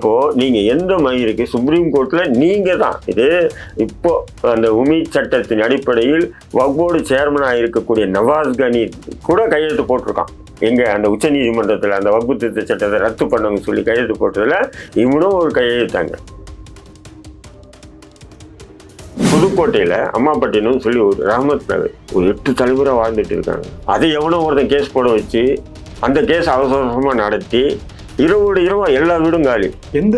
இப்போ நீங்க எந்த மயிருக்கு சுப்ரீம் கோர்ட்ல நீங்க தான். இது இப்போ அந்த உமி சட்டத்தின் அடிப்படையில் வக்போர்டு சேர்மனாக இருக்கக்கூடிய நவாஸ் கனி கூட கையெழுத்து போட்டிருக்கான். எங்க அந்த உச்சநீதிமன்றத்தில் அந்த வகுப்பு திருத்த சட்டத்தை ரத்து பண்ணவங்க சொல்லி கையெழுத்து போட்டதுல இவனும் ஒரு கையெழுத்தாங்க. புதுக்கோட்டையில் அம்மாப்பட்டினம் சொல்லி ஒரு ரஹமத் நகர் ஒரு எட்டு தலைமுறை வாழ்ந்துட்டு இருக்காங்க. அதை எவனோ ஒருத்தன் கேஸ் போட வச்சு அந்த கேஸ் அவசரமாக நடத்தி இரவோடு இரவா எல்லா வீடும் காலி. எந்த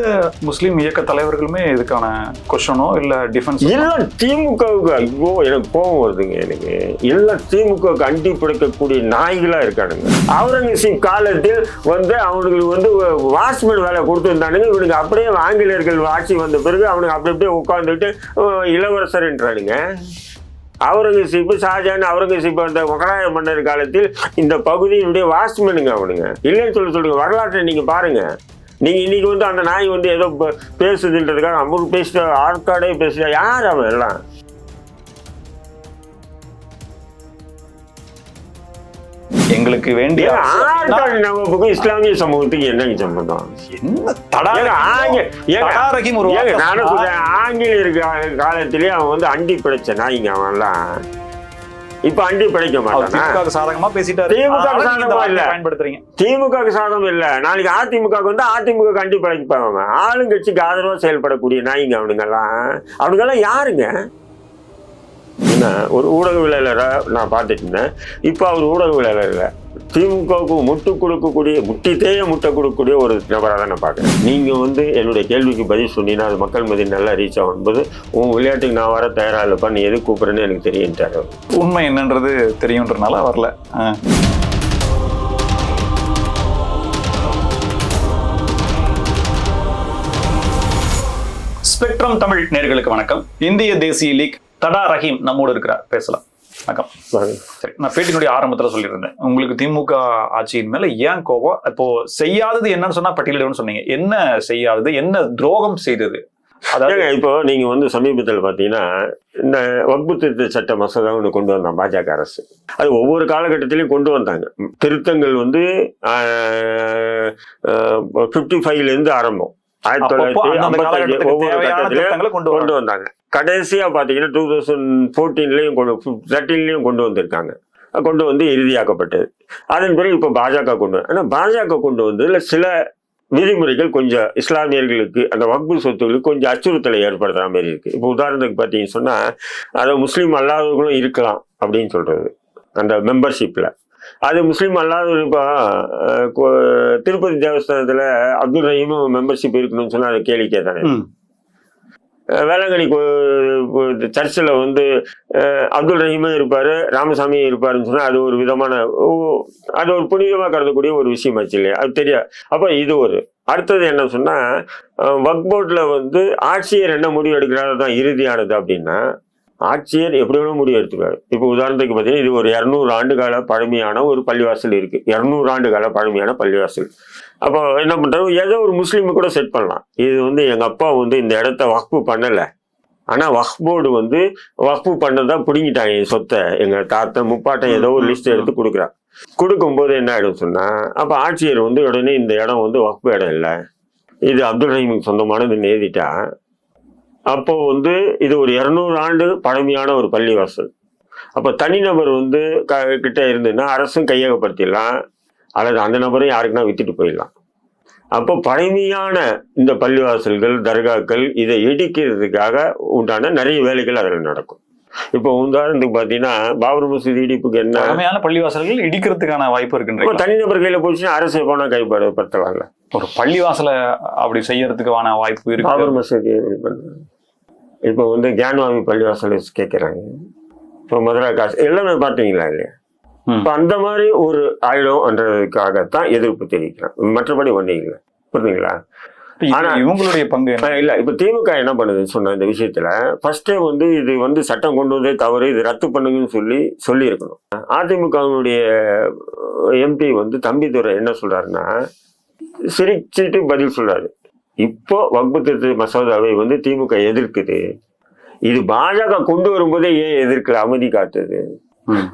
முஸ்லீம் இயக்க தலைவர்களுமே இதுக்கான கொஷனோ இல்ல டிஃபென்ஸ் எல்லாம் திமுகவுக்கு ஐயோ எனக்கு கோபம் வருதுங்க எனக்கு. எல்லாம் திமுகவுக்கு அண்டி பிடிக்கக்கூடிய நாய்களா இருக்கானுங்க. அவுரங்கசீப் காலத்தில் வந்து அவனுக்கு வந்து வாட்ச்மேன் வேலை கொடுத்துருந்தானுங்க இவனுக்கு அப்படியே ஆங்கிலேயர்கள் ஆட்சி வந்த பிறகு அவனுக்கு அப்படி அப்படியே உட்காந்துட்டு இளவரசர்ன்றானுங்க அவுரங்கசீப்பு ஷாஜான் அவுரங்கசீப் அந்த முகலாய மன்னர் காலத்தில் இந்த பகுதியினுடைய வாட்ச்மேனுங்க அவனுங்க. இல்லைன்னு சொல்லி சொல்லுங்க வரலாற்றை நீங்க பாருங்க. நீங்க இன்னைக்கு வந்து அந்த நாய் வந்து ஏதோ பேசுதுன்றதுக்காக அவருக்கு பேசிட்ட ஆற்காடே பேசுகிறா யார் அவன் எல்லாம்? எங்களுக்கு வேண்டிய இஸ்லாமிய சமூகத்துக்கு என்னங்க சம்பந்தம்? என்ன தடா ஏங்க, ஆங்க- ஏங்க, தடா ரஹீம் ஒரு ஏங்க, வார்த்தை நானும் சொன்னா, சொல்றேன், ஆங்கிலேயர் காலத்திலேயே அவன் வந்து அண்டி பிழைச்ச நாய்ங்க அவன்லாம்? இப்ப அண்டி பிழைக்க மாட்டானா? சாதகமா பேசிட்டாரு. திமுக சாதகமா இல்ல. பயன்படுத்துறீங்க. திமுக சாதம் இல்ல. நாளைக்கு அதிமுக வந்து அதிமுக கண்டி பழகிப்பாங்க ஆளுங்கட்சிக்கு ஆதரவா செயல்படக்கூடிய நாய்ங்க அவனுங்கெல்லாம். அவனுங்கெல்லாம் யாருங்க? என்ன ஒரு ஊடகவியலாளராக நான் பார்த்துட்டு இருந்தேன். இப்போ அவர் ஊடகவியலாளர் இல்லை. திமுகவுக்கு முட்டு கொடுக்கக்கூடிய முட்டி முட்டை கொடுக்கக்கூடிய ஒரு நபராக தான் நான் பார்க்குறேன். நீங்கள் வந்து என்னுடைய கேள்விக்கு பதில் சொன்னீங்கன்னா அது மக்கள் மதி நல்லா ரீச் ஆகும் போது உன் விளையாட்டுக்கு நான் வர தயாராக இல்லைப்பா நீ எது கூப்பிட்றேன்னு எனக்கு தெரியுன்ட்டாரு உண்மை என்னன்றது தெரியுன்றனால வரல. ஸ்பெக்ட்ரம் தமிழ் நேர்களுக்கு வணக்கம். இந்திய தேசிய லீக் தடா ரஹீம் நம்மோடு இருக்கிறார். பேசலாம். வணக்கம். சரி நான் பேட்டினுடைய ஆரம்பத்துல சொல்லியிருந்தேன். உங்களுக்கு திமுக ஆட்சியின் மேல ஏன் கோபம்? இப்போ செய்யாதது என்னன்னு சொன்னா பட்டியலிடுன்னு சொன்னீங்க. என்ன செய்யாதது? என்ன துரோகம் செய்தது? அதாவது இப்போ நீங்க வந்து சமீபத்தில் பார்த்தீங்கன்னா இந்த வக்பு திருத்த சட்ட மசோதா ஒன்று கொண்டு வந்தான் பாஜக அரசு. அது ஒவ்வொரு காலகட்டத்திலையும் கொண்டு வந்தாங்க. திருத்தங்கள் வந்து ஃபிஃப்டி ஃபைவ்லேருந்து ஆரம்பம். ஆயிரத்தி தொள்ளாயிரத்தி கொண்டு வந்தாங்க. கடைசியா பார்த்தீங்கன்னா டூ தௌசண்ட் ஃபோர்டீன்லேயும் கொண்டு தேர்ட்டீன்லேயும் கொண்டு வந்திருக்காங்க. கொண்டு வந்து இறுதியாக்கப்பட்டது. அதன் பிறகு இப்போ பாஜக கொண்டு வந்து ஆனால் பாஜக கொண்டு வந்ததுல சில விதிமுறைகள் கொஞ்சம் இஸ்லாமியர்களுக்கு அந்த வக்பு சொத்துகளுக்கு கொஞ்சம் அச்சுறுத்தலை ஏற்படுத்துற மாதிரி இருக்கு. இப்போ உதாரணத்துக்கு பார்த்தீங்கன்னு சொன்னா அதை முஸ்லீம் அல்லாதவர்களும் இருக்கலாம் அப்படின்னு சொல்றது. அந்த மெம்பர்ஷிப்ல அது முஸ்லீம் இப்போ கோ- திருப்பதி தேவஸ்தானத்துல அப்துல் ரஹீமும் மெம்பர்ஷிப் இருக்கணும்னு சொன்னா அது கேளிக்கை தானே வேளாங்கண்ணி சர்ச்சில் வந்து அப்துல் ரஹீமும் இருப்பார் ராமசாமியும் இருப்பாருன்னு சொன்னால் அது ஒரு விதமான அது ஒரு புனிதமாக கருதக்கூடிய ஒரு விஷயமாச்சு இல்லையா அது தெரியாது அப்போ இது ஒரு. அடுத்தது என்ன சொன்னால் போர்டில் வந்து ஆட்சியர் என்ன முடிவு எடுக்கிறாரு தான் இறுதியானது அப்படின்னா ஆட்சியர் எப்படி வேணும் முடிவு எடுத்துக்காரு இப்போ உதாரணத்துக்கு பார்த்தீங்கன்னா இது ஒரு இரநூறு ஆண்டு கால பழமையான ஒரு பள்ளிவாசல் இருக்கு. இரநூறு ஆண்டு கால பழமையான பள்ளிவாசல். அப்போ என்ன பண்றாரு? ஏதோ ஒரு முஸ்லீமு கூட செட் பண்ணலாம். இது வந்து எங்கள் அப்பா வந்து இந்த இடத்த வக்ஃபு பண்ணலை. ஆனால் வக்ஃப் போர்டு வந்து வக்ஃபு பண்ணதா பிடிங்கிட்டாங்க என் சொத்தை. எங்கள் தாத்தா முப்பாட்டம் ஏதோ ஒரு லிஸ்ட் எடுத்து கொடுக்குறான் கொடுக்கும்போது என்ன ஆகிடும் சொன்னால் அப்போ ஆட்சியர் வந்து உடனே இந்த இடம் வந்து வக்ஃபு இடம் இல்லை. இது அப்துல் ரஹீமுக்கு சொந்தமானது எழுதிட்டா அப்போ வந்து இது ஒரு இரநூறு ஆண்டு பழமையான ஒரு பள்ளிவாசல். அப்போ தனிநபர் வந்து க கிட்ட இருந்துன்னா அரசும் கையகப்படுத்திடலாம். அல்லது அந்த நபரையும் யாருக்குன்னா வித்துட்டு போயிடலாம். அப்போ பழமையான இந்த பள்ளிவாசல்கள் தர்காக்கள் இதை இடிக்கிறதுக்காக உண்டான நிறைய வேலைகள் அதில் நடக்கும். இப்போ உதாரணத்துக்கு பார்த்தீங்கன்னா பாபர் மசூதி இடிப்புக்கு என்ன? பழமையான பள்ளிவாசல்கள் இடிக்கிறதுக்கான வாய்ப்பு இப்போ இருக்குன்றீங்க தனிநபர் கையில் போச்சுன்னா அரசு போனால் கைப்படப்படுத்தலாம்ல ஒரு பள்ளிவாசலை அப்படி செய்யறதுக்கான வாய்ப்பு இருக்கு. பாபர் மசூதி இப்போ வந்து கியான்வாமி பள்ளிவாசல் கேட்குறாங்க இப்போ மதுரா காசு எல்லாமே பார்த்தீங்களா இல்லையா. இப்போ அந்த மாதிரி ஒரு ஆயிடும்ன்றதுக்காகத்தான் எதிர்ப்பு தெரிவிக்கிறேன் மற்றபடி ஒன்றும் இல்லை. புரியுதுங்களா இப்ப இது ஆனா- இவங்களுடைய பங்கு இல்ல. இப்ப திமுக என்ன பண்ணுதுன்னு சொன்ன இந்த விஷயத்துல ஃபர்ஸ்டே வந்து இது வந்து சட்டம் கொண்டு வந்தே தவறு இது ரத்து பண்ணுங்கன்னு சொல்லி சொல்லி இருக்கணும் அதிமுகவினுடைய எம்பி வந்து தம்பிதுரை என்ன சொல்றாருன்னா சிரிச்சிட்டு பதில் சொல்றாரு. இப்போ வகுப்பு திருத்த மசோதாவை வந்து திமுக எதிர்க்குது. இது பாஜக கொண்டு வரும்போதே ஏன் எதிர்க்கல? அமைதி காத்துது.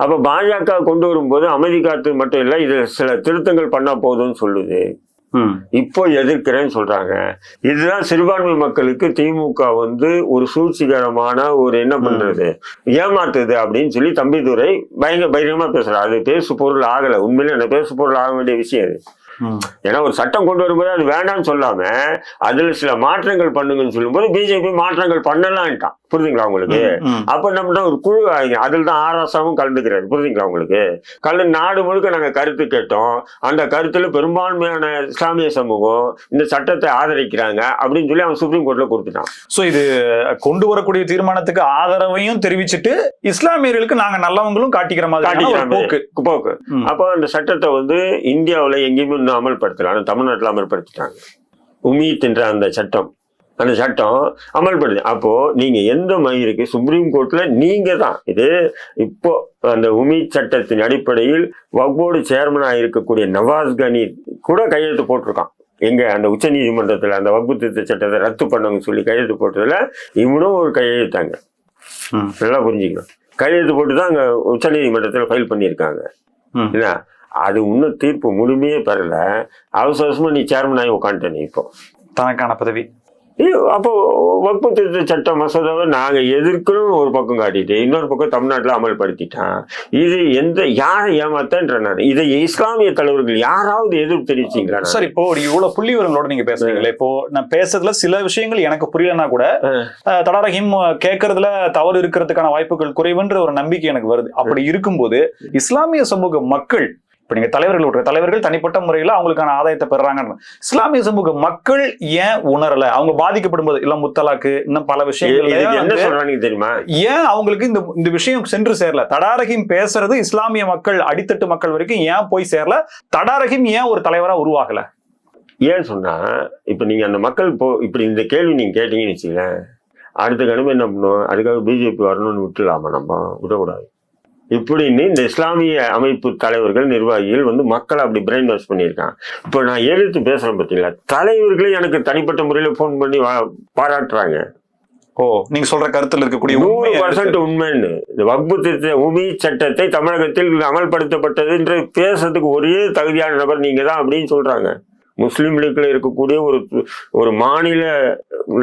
அப்ப பாஜக கொண்டு வரும்போது அமைதி காத்து மட்டும் இல்ல இது சில திருத்தங்கள் பண்ணா போதும்னு சொல்லுது. இப்போ எதிர்க்கிறேன்னு சொல்றாங்க. இதுதான் சிறுபான்மை மக்களுக்கு திமுக வந்து ஒரு சூழ்ச்சிகரமான ஒரு என்ன பண்றது? ஏமாத்துது அப்படின்னு சொல்லி தம்பிதுரை பயங்கர பகிரங்கமா பேசுறாரு. அது பேசு பொருள் ஆகல. உண்மையிலே அந்த பேசு பொருள் ஆக வேண்டிய விஷயம் அது. ஏன்னா ஒரு சட்டம் கொண்டு வரும்போது அது வேண்டாம்னு சொல்லாம அதுல சில மாற்றங்கள் பண்ணுங்கன்னு சொல்லும்போது பிஜேபி மாற்றங்கள் பண்ணலான்ட்டான். புரியுதுங்களா உங்களுக்கு. அப்ப நம்ம ஒரு குழு அதில் தான் ஆராசாவும் கலந்துக்கிறாரு. புரியுதுங்களா உங்களுக்கு? கலந்து நாடு முழுக்க நாங்க கருத்து கேட்டோம். அந்த கருத்துல பெரும்பான்மையான இஸ்லாமிய சமூகம் இந்த சட்டத்தை ஆதரிக்கிறாங்க அப்படின்னு சொல்லி அவன் சுப்ரீம் கோர்ட்ல கொடுத்துட்டான். சோ இது கொண்டு வரக்கூடிய தீர்மானத்துக்கு ஆதரவையும் தெரிவிச்சுட்டு இஸ்லாமியர்களுக்கு நாங்க நல்லவங்களும் காட்டிக்கிற மாதிரி. போக்கு. போக்கு. அப்போ அந்த சட்டத்தை வந்து இந்தியாவுல எங்கேயுமே இன்னும் அமல்படுத்தல. ஆனா தமிழ்நாட்டுல அமல்படுத்திட்டாங்க. உமீத் என்ற அந்த சட்டம். அந்த சட்டம் அமல்படுது. அப்போ நீங்க எந்த மயிருக்கு சுப்ரீம் கோர்ட்ல நீங்க தான். இது இப்போ அந்த உமீத் சட்டத்தின் அடிப்படையில் வக்போர்டு சேர்மனா இருக்கக்கூடிய நவாஸ் கனி கூட கையெழுத்து போட்டிருக்கான். எங்க அந்த உச்ச நீதிமன்றத்துல அந்த வக்பு திருத்த சட்டத்தை ரத்து பண்ணுங்கன்னு சொல்லி கையெழுத்து போட்டதுல இவனும் ஒரு கையெழுத்தாங்க. நல்லா புரிஞ்சுக்கணும். கையெழுத்து போட்டு தான் அங்க உச்ச நீதிமன்றத்தில் ஃபைல் பண்ணியிருக்காங்க. என்ன? அது இன்னும் தீர்ப்பு முழுமையே பெறல. அவசர அவசரமா நீ சேர்மன் ஆகி உட்காந்துட்ட நீ இப்போ. தனக்கான பதவி. அப்போ வகுப்பு திருத்த சட்ட மசோதாவை நாங்க எதிர்க்கணும்னு ஒரு பக்கம் காட்டிட்டு இன்னொரு பக்கம் தமிழ்நாட்டுல அமல்படுத்திட்டான். இது எந்த யாரை ஏமாத்தன்ற நான் இதை இஸ்லாமிய தலைவர்கள் யாராவது எதிர்ப்பு தெரிவிச்சீங்களா? சார் இப்போ ஒரு இவ்வளவு புள்ளி விவரங்களோட நீங்க பேசுறீங்களே இப்போ நான் பேசுறதுல சில விஷயங்கள் எனக்கு புரியலன்னா கூட தடாரஹிம் கேட்கறதுல தவறு இருக்கிறதுக்கான வாய்ப்புகள் குறைவுன்ற ஒரு நம்பிக்கை எனக்கு வருது. அப்படி இருக்கும்போது இஸ்லாமிய சமூக மக்கள் இப்ப நீங்க தலைவர்கள் விட்டுற தலைவர்கள் தனிப்பட்ட முறையில அவங்களுக்கான ஆதாயத்தை பெறாங்க இஸ்லாமிய சமூக மக்கள் ஏன் உணரல? அவங்க பாதிக்கப்படும் போது இல்ல முத்தலாக்கு இன்னும் பல விஷயங்கள் தெரியுமா? ஏன் அவங்களுக்கு இந்த இந்த விஷயம் சென்று சேரல? தடாரஹிம் பேசுறது இஸ்லாமிய மக்கள் அடித்தட்டு மக்கள் வரைக்கும் ஏன் போய் சேரல? தடாரஹிம் ஏன் ஒரு தலைவரா உருவாகல? ஏன் சொன்னா இப்ப நீங்க அந்த மக்கள் போ இப்படி இந்த கேள்வி நீங்க கேட்டீங்கன்னு வச்சுங்களேன் அடுத்த கணமே என்ன பண்ணுவோம்? அதுக்காக பிஜேபி வரணும்னு விட்டுலாமா நம்ம? விடக்கூடாது. இப்படின்னு இந்த இஸ்லாமிய அமைப்பு தலைவர்கள் நிர்வாகிகள் வந்து மக்களை அப்படி பிரெயின் வாஷ் பண்ணியிருக்கான் இப்போ நான் எதிர்த்து பேசுறேன் பார்த்தீங்களா? தலைவர்களே எனக்கு தனிப்பட்ட முறையில் ஃபோன் பண்ணி பாராட்டுறாங்க. ஓ நீங்க சொல்ற கருத்துல இருக்கக்கூடிய நூறு. பர்சன்ட் உண்மைன்னு. இந்த வக்பு திருத்த உமி சட்டத்தை தமிழகத்தில் அமல்படுத்தப்பட்டது என்று பேசுறதுக்கு ஒரே தகுதியான நபர் நீங்க தான் அப்படின்னு சொல்றாங்க. முஸ்லீம் லீக்ல இருக்கக்கூடிய ஒரு ஒரு மாநில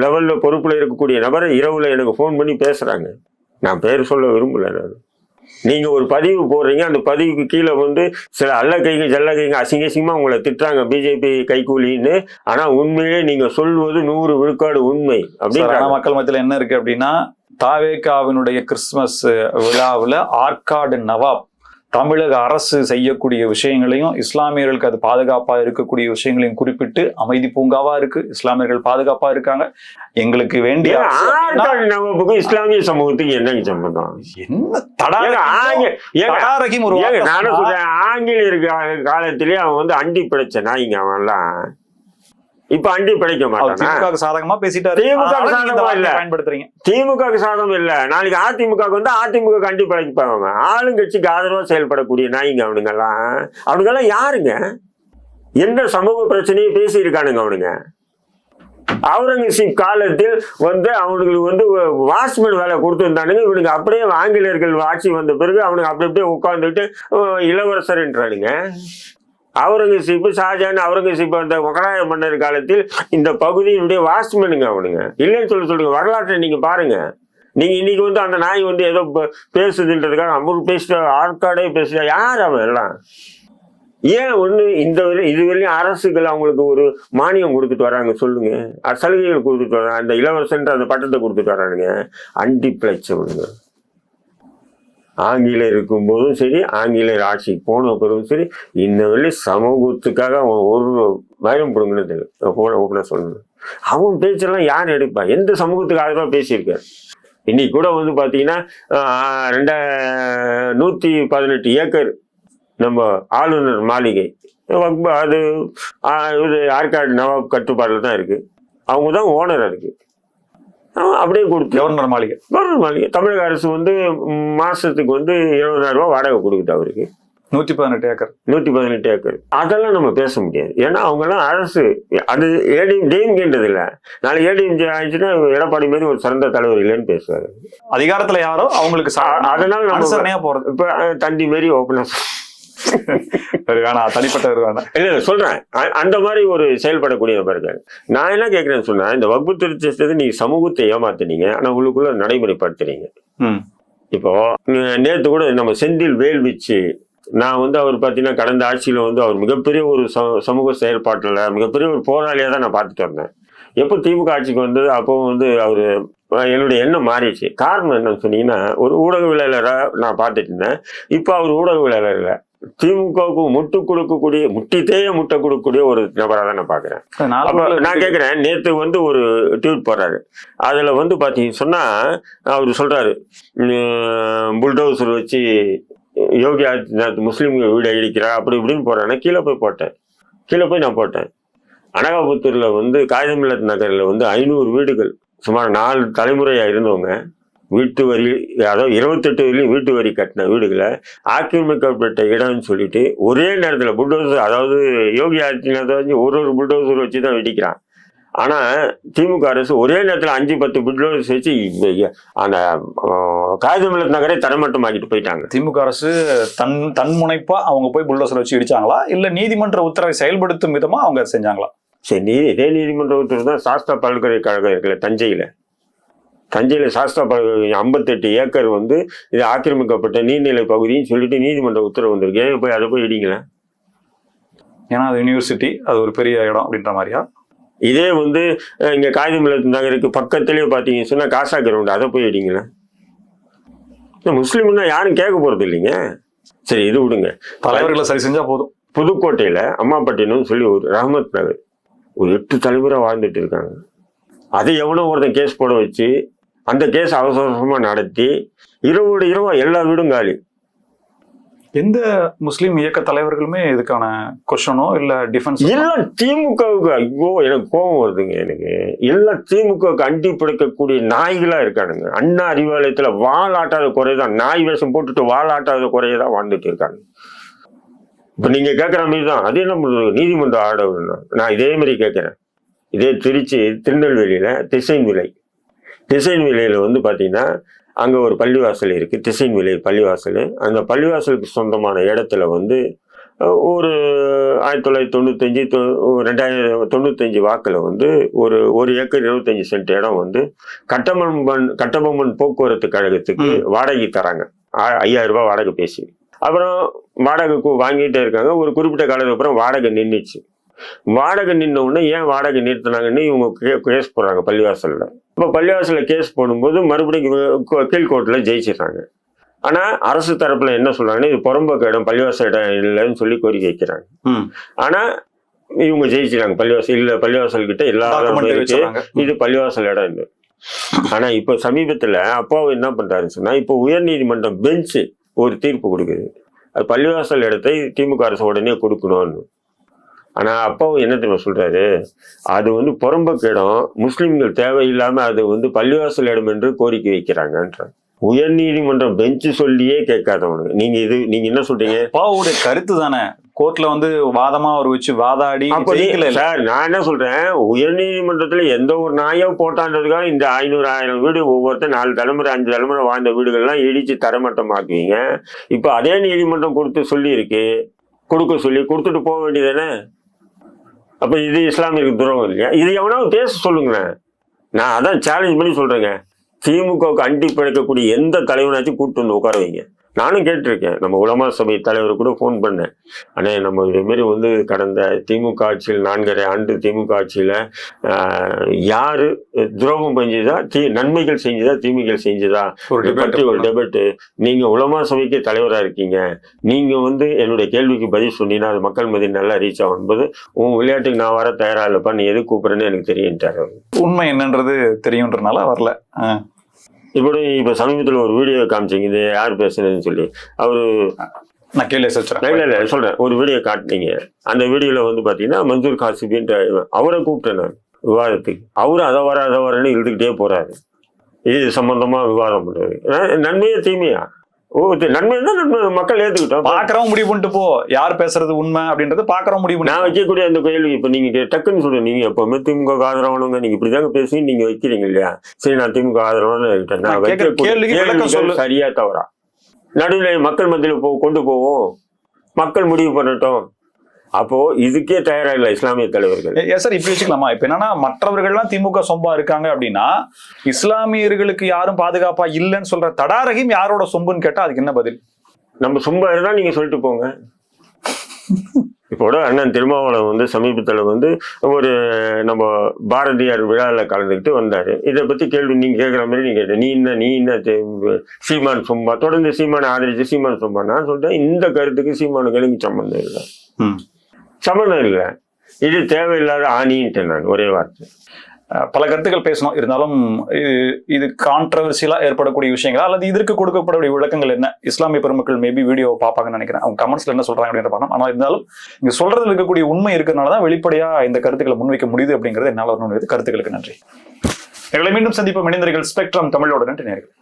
லெவல்ல பொறுப்புல இருக்கக்கூடிய நபரை இரவுல எனக்கு ஃபோன் பண்ணி பேசுறாங்க. நான் பேர் சொல்ல விரும்பல நான். நீங்க ஒரு பதிவு போடுறீங்க அந்த பதிவுக்கு கீழே வந்து சில அல்ல கைங்க ஜல்ல கைங்க அசிங்க அசிங்கமா உங்களை திட்டுறாங்க. பிஜேபி கைகூலின்னு. ஆனா உண்மையிலே நீங்க சொல்வது நூறு விழுக்காடு உண்மை. அப்படின்னு மக்கள் மத்தியில என்ன இருக்கு அப்படின்னா தாவேகாவினுடைய கிறிஸ்துமஸ் விழாவுல ஆற்காடு நவாப் தமிழக அரசு செய்யக்கூடிய விஷயங்களையும் இஸ்லாமியர்களுக்கு அது பாதுகாப்பா இருக்கக்கூடிய விஷயங்களையும் குறிப்பிட்டு அமைதி பூங்காவா இருக்கு. இஸ்லாமியர்கள் பாதுகாப்பா இருக்காங்க. எங்களுக்கு வேண்டிய நவாபுக்கும் இஸ்லாமிய சமூகத்துக்கு என்னங்க சம்பந்தம்? என்ன தடாரகிம் ஒரு நானும் சொல்றேன் ஆங்கிலேயர் கா- காலத்திலே அவன் வந்து அண்டி பிழைச்ச நாய்ங்க அவன்லாம். இப்ப அண்டி பிழைக்க திமுக சாதகமா பேசிட்டாரு. திமுக சாதகமா இல்ல. பயன்படுத்துறீங்க. திமுக சாதம் இல்ல. நாளைக்கு அதிமுக வந்து அதிமுக அண்டி பிழைப்பான் அவன் ஆளுங்கட்சிக்கு ஆதரவா செயல்படக்கூடிய நாய்ங்க அவனுங்கெல்லாம். அவனுங்கெல்லாம் யாருங்க? எந்த சமூக பிரச்சனையும் பேசி இருக்கானுங்க அவனுங்க. அவுரங்கசீப் காலத்தில் வந்து அவனுங்களுக்கு வந்து வாட்ச்மேன் வேலை கொடுத்துருந்தானுங்க. இவனுங்க அப்படியே ஆங்கிலேயர்கள் ஆட்சி வந்த பிறகு அவனுக்கு அப்படி அப்படியே உட்காந்துட்டு இளவரசர்ன்றானுங்க அவுரங்கசீப்பு ஷாஜான் அவுரங்கசீப் அந்த முகலாய மன்னர் காலத்தில் இந்த பகுதியினுடைய வாட்ச்மேனுங்க அவனுங்க. இல்லைன்னு சொல்லி சொல்லுங்க வரலாற்றை நீங்க பாருங்க. நீங்க இன்னைக்கு வந்து அந்த நாய் வந்து ஏதோ பேசுதுன்றதுக்காக அமுர் பேசுற ஆற்காடே பேசுற யார் அவன் எல்லாம்? ஏன் ஒன்று இந்த வரை இதுவரையும் அரசுகள் அவங்களுக்கு ஒரு மானியம் கொடுத்துட்டு வராங்க சொல்லுங்க. சலுகைகள் கொடுத்துட்டு வராங்க. அந்த இளவரசன்ற அந்த பட்டத்தை கொடுத்துட்டு வரானுங்க. அண்டி பிழைச்சவனுங்க ஆங்கிலேயர் இருக்கும்போதும் சரி ஆங்கிலேயர் ஆட்சிக்கு போன பிறகும் சரி இன்ன வரையும் சமூகத்துக்காக அவன் ஒரு வயலம் பிடுங்கினது போன ஓப்பனா சொல்லணும் அவன் பேச்செல்லாம் யார் எடுப்பா? எந்த சமூகத்துக்கு ஆதரவாக பேசியிருக்காரு? இன்னைக்கு கூட வந்து பார்த்தீங்கன்னா ரெண்ட நூற்றி பதினெட்டு ஏக்கர் நம்ம ஆளுநர் மாளிகை. அது இது ஆற்காடு நவாப் கட்டுப்பாடில் தான் இருக்குது அவங்க தான் ஓனர் அதுக்கு. அப்படியே கொடுத்து. கவர்னர் மாளிகை. கவர்னர் மாளிகை. தமிழக அரசு வந்து மாசத்துக்கு வந்து இருபதாயிரம் ரூபாய் வாடகை கொடுக்குது அவருக்கு. நூத்தி பதினெட்டு ஏக்கர். நூத்தி பதினெட்டு ஏக்கர். அதெல்லாம் நம்ம பேச முடியாது. ஏன்னா அவங்கெல்லாம் அரசு. அது ஏடிஎம் டிஎம்கேன்றது இல்ல நாளைக்கு ஏடிஎம் ஆயிடுச்சுன்னா எடப்பாடி மாதிரி ஒரு சிறந்த தலைவர் இல்லைன்னு பேசுவாரு. அதிகாரத்துல யாரோ அவங்களுக்கு அதனால நம்ம- போறது. இப்ப தண்டி மாரி ஓப்பனா சரி வேணாம் தனிப்பட்டவர் வேணாம் இல்ல சொல்றேன். அந்த மாதிரி ஒரு செயல்படக்கூடிய நபர்கள் நான் என்ன கேட்கிறேன்னு சொன்னா இந்த வகுப்பு திருத்தத்தை நீங்க சமூகத்தை ஏமாத்துனீங்க ஆனா உள்ளுக்குள்ள நடைமுறைப்படுத்துறீங்க. இப்போ நே- நேத்து கூட நம்ம செந்தில் வேல்விச்சு நான் வந்து அவர் பார்த்தீங்கன்னா கடந்த ஆட்சியில வந்து அவர் மிகப்பெரிய ஒரு சமூக செயல்பாட்டில் மிகப்பெரிய ஒரு போராளியாக தான் நான் பார்த்துட்டு வந்தேன். எப்போ திமுக ஆட்சிக்கு வந்தது அப்போ வந்து அவர் என்னுடைய எண்ணம் மாறிடுச்சு. காரணம் என்னன்னு சொன்னீங்கன்னா ஒரு ஊடகவியலாளராக நான் பார்த்துட்டு இருந்தேன். இப்போ அவர் ஊடகவியலாளர் இல்லை. திமுகவுக்கு முட்டு கொடுக்கக்கூடிய முட்டித்தேய முட்டை கொடுக்கக்கூடிய ஒரு நபராக தான் நான் பார்க்குறேன். நான் கேட்குறேன் நேத்து வந்து ஒரு ட்வீட் போடுறாரு. அதுல வந்து பாத்தீங்க சொன்னா அவர் சொல்றாரு புல்டோசர் வச்சு யோகி ஆதித்யநாத் முஸ்லீம் வீடு இடிக்கிறா அப்படி இப்படின்னு நான் கீழே போய் போட்டேன். கீழே போய் நான் போட்டேன். அனகாபுத்தூர்ல வந்து காகிதமில்லத் நகர்ல வந்து ஐநூறு வீடுகள் சுமார் நாலு தலைமுறையா இருந்தவங்க வீட்டு வரி அதாவது இருபத்தெட்டு வரையிலும் வீட்டு வரி கட்டின வீடுகளை ஆக்கிரமிக்கப்பட்ட இடம்னு சொல்லிட்டு ஒரே நேரத்தில் புல்டோசர் அதாவது யோகி ஆதித்யநாத் வந்து ஒரு ஒரு புல்டோசர் வச்சு தான் வெடிக்கிறான். ஆனா திமுக அரசு ஒரே நேரத்தில் அஞ்சு பத்து புல்டோசர் வச்சு அந்த காகிதமில்லத் நகரே தரமட்டமாக்கிட்டு போயிட்டாங்க. திமுக அரசு தன் தன்முனைப்பா அவங்க போய் புல்டோசர் வச்சு இடிச்சாங்களா? இல்ல நீதிமன்ற உத்தரவை செயல்படுத்தும் விதமா அவங்க செஞ்சாங்களா? சரி நீ இதே நீதிமன்ற உத்தரவு தான் சாஸ்தா பல்கலைக்கழகம் இருக்குல்ல தஞ்சையில. தஞ்சையில சாஸ்தா ஐம்பத்தெட்டு ஏக்கர் வந்து இது ஆக்கிரமிக்கப்பட்ட நீர்நிலை பகுதின்னு சொல்லிட்டு நீதிமன்ற உத்தரவு வந்திருக்கு. ஏன் போய் அதை போய் இடிங்களேன் ஏன்னா அது யூனிவர்சிட்டி அது ஒரு பெரிய இடம் அப்படின்ற மாதிரியா? இதே வந்து இங்க காகிதமில்லத் நகருக்கு பக்கத்துலயே பாத்தீங்கன்னு சொன்னா காசா கிரவுண்ட் அதை போய் இடிங்களேன் முஸ்லீம்னா யாரும் கேட்க போறது இல்லைங்க. சரி இது விடுங்க. தலைவர்களை சரி செஞ்சா போதும். புதுக்கோட்டையில அம்மாப்பட்டினம் சொல்லி ஒரு ரஹமத் நகர். ஒரு எட்டு தலைமுறை வாழ்ந்துட்டு இருக்காங்க. அதை எவனோ ஒருத்தன் கேஸ் போட வச்சு அந்த கேஸ் அவசர அவசரமா நடத்தி இரவோட இரவா எல்லா வீடும் காலி. எந்த முஸ்லீம் இயக்க தலைவர்களுமே இதுக்கான கொஷனோ இல்ல டிஃபென்ஸ் எல்லாம் திமுகவுக்கு ஐயோ எனக்கு கோபம் வருதுங்க எனக்கு. எல்லாம் திமுகவுக்கு அண்டி பிடிக்கக்கூடிய நாய்களா இருக்கானுங்க. அண்ணா அறிவாலயத்துல வாலாட்டாத குறைதான். நாய் வேஷம் போட்டுட்டு வாலாட்டாத குறையதான் வாழ்ந்துட்டு இருக்காங்க. இப்ப நீங்க கேட்குற மாதிரி தான் அது என்ன பண்றது நீதிமன்ற ஆர்டர் நான் இதே மாதிரி கேட்கிறேன் இதே திருச்சி திருநெல்வேலியில திசைன் விலை. திசைன் விலையில வந்து பாத்தீங்கன்னா அங்க ஒரு பள்ளிவாசல் இருக்கு. திசைன் விலை பள்ளிவாசல். அந்த பள்ளிவாசலுக்கு சொந்தமான இடத்துல வந்து ஒரு ஆயிரத்தி தொள்ளாயிரத்தி தொண்ணூத்தஞ்சு தொ- ரெண்டாயிரம் தொண்ணூத்தஞ்சு வாக்கில் வந்து ஒரு ஒரு ஏக்கர் இருபத்தஞ்சு சென்ட் இடம் வந்து கட்டபொம்மன் கட்டபொம்மன் போக்குவரத்து கழகத்துக்கு. வாடகை தராங்க. ஐயாயிரம் ரூபாய் வாடகை பேசி. அப்புறம் வாடகை கு- வாங்கிட்டே இருக்காங்க. ஒரு குறிப்பிட்ட காலத்துக்கு அப்புறம் வாடகை நின்றுச்சு வாடகை நின்ன உடனே ஏன் வாடகை நிறுத்தினாங்கன்னு இவங்க கேஸ் போடுறாங்க பள்ளிவாசல்ல. இப்போ பள்ளிவாசல்ல கேஸ் போடும்போது மறுபடியும் கீழ் கீழ்கோர்ட்டில் ஜெயிச்சிடுறாங்க. ஆனா அரசு தரப்புல என்ன சொல்றாங்கன்னா இது புறம்போக்கு இடம் பள்ளிவாசல் இடம் இல்லைன்னு சொல்லி கோரிக்கை வைக்கிறாங்க. ம். ஆனா இவங்க ஜெயிச்சிட்டாங்க. பள்ளிவாசல் இல்ல பள்ளிவாசல் கிட்ட எல்லா இருக்கு. இது பள்ளிவாசல் இடம் இல்லை ஆனா இப்போ சமீபத்துல அப்பாவு என்ன பண்றாருன்னு சொன்னா இப்போ உயர்நீதிமன்றம் பெஞ்சு ஒரு தீர்ப்பு கொடுக்குது. அது பள்ளிவாசல் இடத்தை திமுக அரசு உடனே கொடுக்கணும்னு. ஆனா அப்பாவும் என்ன தெரியுமா சொல்றாரு? அது வந்து புறம்போக்கு இடம். முஸ்லிம்கள் தேவையில்லாம அது வந்து பள்ளிவாசல் இடம் என்று கோரிக்கை வைக்கிறாங்கன்ற உயர்நீதிமன்றம் பெஞ்சு சொல்லியே கேட்காதவனுங்க. நீங்க இது நீங்க என்ன சொல்றீங்க? அப்பாவுடைய கருத்து தானே. கோர்ட்ல வந்து வாதமா அவர் வச்சு வாதாடி. சார் நான் என்ன சொல்றேன்? உயர்நீதிமன்றத்துல எந்த ஒரு நாயோ போட்டான்றதுக்காக இந்த ஐநூறு ஆயிரம் வீடு ஒவ்வொருத்தர் நாலு தலைமுறை அஞ்சு தலைமுறை வாழ்ந்த வீடுகள்லாம் இடிச்சு தரமட்டமாக்குவீங்க. இப்ப அதே நீதிமன்றம் கொடுத்து சொல்லி இருக்கு கொடுக்க சொல்லி கொடுத்துட்டு போக வேண்டியதானே அப்போ இது இஸ்லாமியருக்கு துரோகம் இல்லையா? இது எவனாவது பேச சொல்லுங்களேன் நான் அதான் சேலஞ்ச் பண்ணி சொல்றேங்க. திமுகவுக்கு அண்டி பிழைக்கக்கூடிய எந்த தலைவனாச்சும் கூப்பிட்டு வந்து உட்கார வைங்க. நானும் கேட்டிருக்கேன். நம்ம உலமா சபை தலைவர் கூட ஃபோன் பண்ணேன். அண்ணே நம்ம இதேமாரி வந்து கடந்த திமுக ஆட்சியில் நான்கரை ஆண்டு திமுக ஆட்சியில் யாரு துரோகம் செஞ்சதா தீ நன்மைகள் செஞ்சதா தீமைகள் செஞ்சதா? பற்றி ஒரு. டெபேட்டு நீங்க உலமா சபைக்கு தலைவரா இருக்கீங்க. நீங்க வந்து என்னுடைய கேள்விக்கு பதில் சொன்னீங்கன்னா அது மக்கள் மத்தியில் நல்லா ரீச் ஆகும். என்பது உன் விளையாட்டுக்கு நான் வர தயாரா இல்லப்பா நீ எது கூப்பிடுறேன்னு எனக்கு தெரியுன்ட்டாரு. உண்மை என்னன்றது தெரியுன்றனால வரல. இப்படி இப்ப சமீபத்துல ஒரு வீடியோ காமிச்சீங்க. இது யார் பேசுனதுன்னு சொல்லி. அவரு நான் கேள்வி இல்ல வச்சிருக்கேன் இல்ல சொல்றேன். ஒரு வீடியோ காட்டினீங்க. அந்த வீடியோல வந்து பாத்தீங்கன்னா மன்சூர் காசிபின்ற அவரை கூப்பிட்டேன் நான் விவாதத்துக்கு. அவரும் அதை வர அதை வரன்னு இழுத்துக்கிட்டே போறாரு. இது சம்பந்தமா விவாதம் அஹ் நன்மையா தீமையா? ஓ நன்மை தான் நன்மை? மக்கள் ஏத்துக்கிட்டோம். பாக்குறவங்க முடிவு பண்ணிட்டு போ. யார் பேசுறது உண்மை அப்படின்றது பாக்குறவங்க முடிவு நான் வைக்கக்கூடிய அந்த கேள்வி இப்ப நீங்க டக்குன்னு சொல்றேன். நீங்க எப்பவுமே திமுக ஆதரவானவங்க நீங்க இப்படிதாங்க பேசி நீங்க வைக்கிறீங்க இல்லையா? சரி நான் திமுக ஆதரவான. நான் சொல்லு. சரியா தவறா? நடுவில் மக்கள் மத்தியில கொண்டு போவோம். மக்கள் முடிவு பண்ணட்டும். அப்போ இதுக்கே தயாரா இல்லை இஸ்லாமிய தலைவர்கள். எஸ் சார் இப்படி வச்சுக்கலாமா? இப்ப என்னன்னா மற்றவர்கள்லாம் திமுக சொம்பா இருக்காங்க அப்படின்னா இஸ்லாமியர்களுக்கு யாரும் பாதுகாப்பா இல்லைன்னு சொல்ற தடா ரஹீம் யாரோட சொம்புன்னு கேட்டா அதுக்கு என்ன பதில்? நம்ம சும்மா இருந்தா நீங்க சொல்லிட்டு போங்க. இப்போ கூட அண்ணன் திருமாவளவன் வந்து சமீபத்தில் வந்து ஒரு நம்ம பாரதியார் விழாவில் கலந்துக்கிட்டு வந்தாரு. இதை பத்தி கேள்வி நீங்க கேட்குற மாதிரி நீங்க கேட்ட நீ என்ன நீ என்ன சீமான் சும்மா தொடர்ந்து சீமானை ஆதரிச்சு சீமான் சும்மா நான் சொல்றேன் இந்த கருத்துக்கு சீமானுக்கு எனக்கு சம்மந்தம் இல்லை? ம். சம்மந்தம் இல்லை இது தேவையில்லாத ஆணின்ட்டு நான் ஒரே வார்த்தை. பல கருத்துக்கள் பேசணும். இருந்தாலும் இது இது கான்ட்ரவர்சியலாக ஏற்படக்கூடிய விஷயங்களா? அல்லது இதற்கு கொடுக்கப்படக்கூடிய விளக்கங்கள் என்ன? இஸ்லாமிய பெருமக்கள் மேபி வீடியோ பார்ப்பாங்கன்னு நினைக்கிறேன். அவங்க கமெண்ட்ஸ்ல என்ன சொல்றாங்க அப்படின்ற பணம் ஆனால் இருந்தாலும் இங்க சொல்றதுல இருக்கக்கூடிய உண்மை இருக்கிறனால தான் வெளிப்படையா இந்த கருத்துக்களை முன்வைக்க முடியுது அப்படிங்கிறது என்னால் வரணும் கருத்துக்களுக்கு நன்றி. எங்களை மீண்டும் சந்திப்போம். இணைந்தர்கள் ஸ்பெக்ட்ரம் தமிழோட. நன்றி நேர்கள்